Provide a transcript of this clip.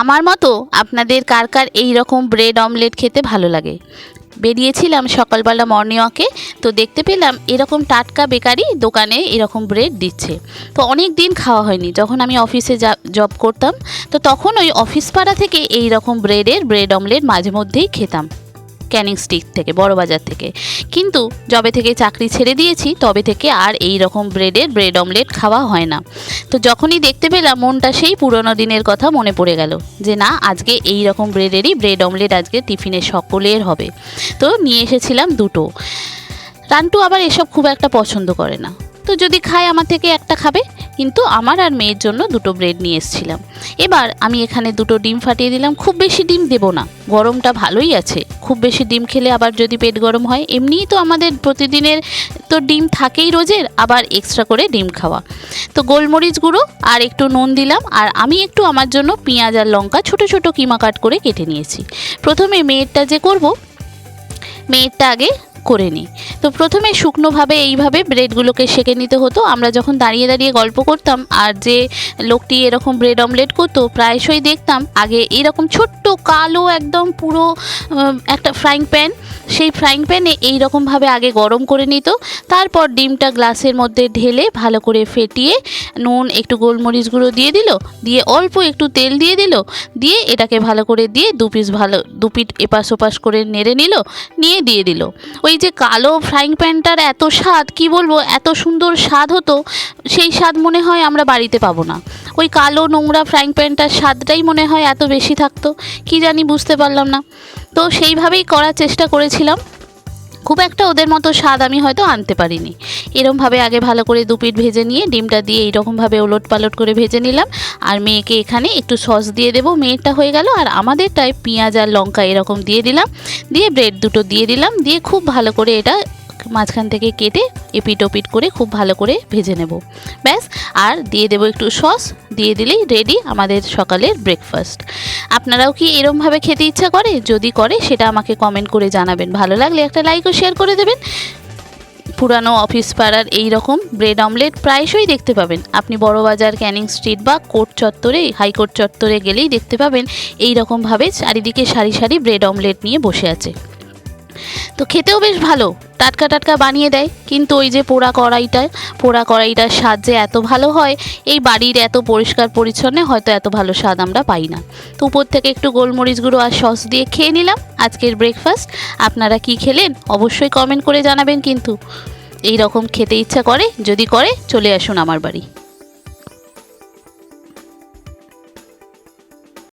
আমার মতো আপনাদের কার কার এই রকম ব্রেড অমলেট খেতে ভালো লাগে? বেরিয়েছিলাম সকালবেলা মর্নিং ওয়াকে তো দেখতে পেলাম এরকম টাটকা বেকারি দোকানে এরকম ব্রেড দিচ্ছে। তো অনেক দিন খাওয়া হয়নি, যখন আমি অফিসে জব করতাম, তো তখন ওই অফিস পাড়া থেকে এই রকম ব্রেডের ব্রেড অমলেট মাঝে মধ্যেই খেতাম। ক্যানিং স্টিক থেকে, বড় বাজার থেকে। কিন্তু যবে থেকে চাকরি ছেড়ে দিয়েছি, তবে থেকে আর এই রকম ব্রেডের ব্রেড অমলেট খাওয়া হয় না। তো যখনই দেখতে পেলাম মনটা সেই পুরনো দিনের কথা মনে পড়ে গেল, যে না, আজকে এই রকম ব্রেডেরই ব্রেড অমলেট আজকে টিফিনে সকলের হবে। তো নিয়ে এসেছিলাম দুটো। রান্টু আবার এসব খুব একটা পছন্দ করে না। তো যদি খায়, আমার থেকে একটা খাবে? কিন্তু আমার আর মেয়ের জন্য দুটো ব্রেড নিয়ে এসেছিলাম। এবার আমি এখানে দুটো ডিম ফাটিয়ে দিলাম, খুব বেশি ডিম দেবো না। গরমটা ভালোই আছে, খুব বেশি ডিম খেলে আবার যদি পেট গরম হয়, এমনিই তো আমাদের প্রতিদিনের তো ডিম থাকেই রোজের, আবার এক্সট্রা করে ডিম খাওয়া। তো গোলমরিচ গুঁড়ো আর একটু নুন দিলাম, আর আমি একটু আমার জন্য পেঁয়াজ আর লঙ্কা ছোট ছোট কিমা কাট করে কেটে নিয়েছি। প্রথমে মেয়েরটা যে করব মেয়েরটা আগে করে নিই। তো প্রথমে শুকনোভাবে এইভাবে ব্রেডগুলোকে সেঁকে নিতে হতো। আমরা যখন দাঁড়িয়ে দাঁড়িয়ে গল্প করতাম আর যে লোকটি এরকম ব্রেড অমলেট করতো, প্রায়শই দেখতাম আগে এরকম ছোট্ট কালো একদম পুরো একটা ফ্রাইং প্যান সেই ফ্রাইং প্যানে এইরকমভাবে আগে গরম করে নিত। তারপর ডিমটা গ্লাসের মধ্যে ঢেলে ভালো করে ফেটিয়ে নুন, একটু গোলমরিচ গুঁড়ো দিয়ে দিল। দিয়ে অল্প একটু তেল দিয়ে দিল। দিয়ে এটাকে ভালো করে দিয়ে দু পিস ভালো, দু পিট এপাশ ওপাশ করে নেড়ে নিল, নিয়ে দিয়ে দিল। ওই যে কালো ফ্রাইং প্যানটার এত স্বাদ, কি বলব, এত সুন্দর স্বাদ হতো, সেই স্বাদ মনে হয় আমরা বাড়িতে পাবো না। ওই কালো নোংরা ফ্রাইং প্যানটার স্বাদটাই মনে হয় এত বেশি থাকতো, কি জানি বুঝতে পারলাম না। তো সেইভাবেই করার চেষ্টা করেছিলাম। খুব একটা ওদের মতো স্বাদ আমি হয়তো আনতে পারিনি। এরমভাবে আগে ভালো করে দু পিঠ ভেজে নিয়ে ডিমটা দিয়ে এইরকমভাবে ওলট পালট করে ভেজে নিলাম। আর মেয়েকে এখানে একটু সস দিয়ে দেবো। মেয়েরটা হয়ে গেল। আর আমাদেরটায় পেঁয়াজ আর লঙ্কা এরকম দিয়ে দিলাম। দিয়ে ব্রেড দুটো দিয়ে দিলাম। দিয়ে খুব ভালো করে এটা মাঝখান থেকে কেটে এপিট ওপিট করে খুব ভালো করে ভেজে নেব। ব্যাস, আর দিয়ে দেবো একটু সস, দিয়ে দিলেই রেডি আমাদের সকালের ব্রেকফাস্ট আপনারাও কি এরমভাবে খেতে ইচ্ছা করে? যদি করে, সেটা আমাকে কমেন্ট করে জানাবেন। ভালো লাগলে একটা লাইক ও শেয়ার করে দেবেন। পুরানো অফিস পাড়ার এই রকম ব্রেড অমলেট প্রায়শই দেখতে পাবেন। আপনি বড়বাজার, ক্যানিং স্ট্রিট বা কোর্ট চত্বরে, হাইকোর্ট চত্বরে গেলেই দেখতে পাবেন এই রকমভাবে চারিদিকে সারি সারি ব্রেড অমলেট নিয়ে বসে আছে। তো খেতেও বেশ ভালো। টাটকা টাটকা বানিয়ে দেয়। কিন্তু ওই যে পোড়া কড়াইটা, পোড়া কড়াইটার স্বাদ যে এত ভালো হয়, এই বাড়ির এত পরিষ্কার পরিচ্ছন্নে হয়তো এত ভালো স্বাদ আমরা পাই না। তো উপর থেকে একটু গোলমরিচ গুঁড়ো আর সস দিয়ে খেয়ে নিলাম আজকের ব্রেকফাস্ট আপনারা কি খেলেন অবশ্যই কমেন্ট করে জানাবেন কিন্তু। এই রকম খেতে ইচ্ছা করে, যদি করে চলে আসুন আমার বাড়ি।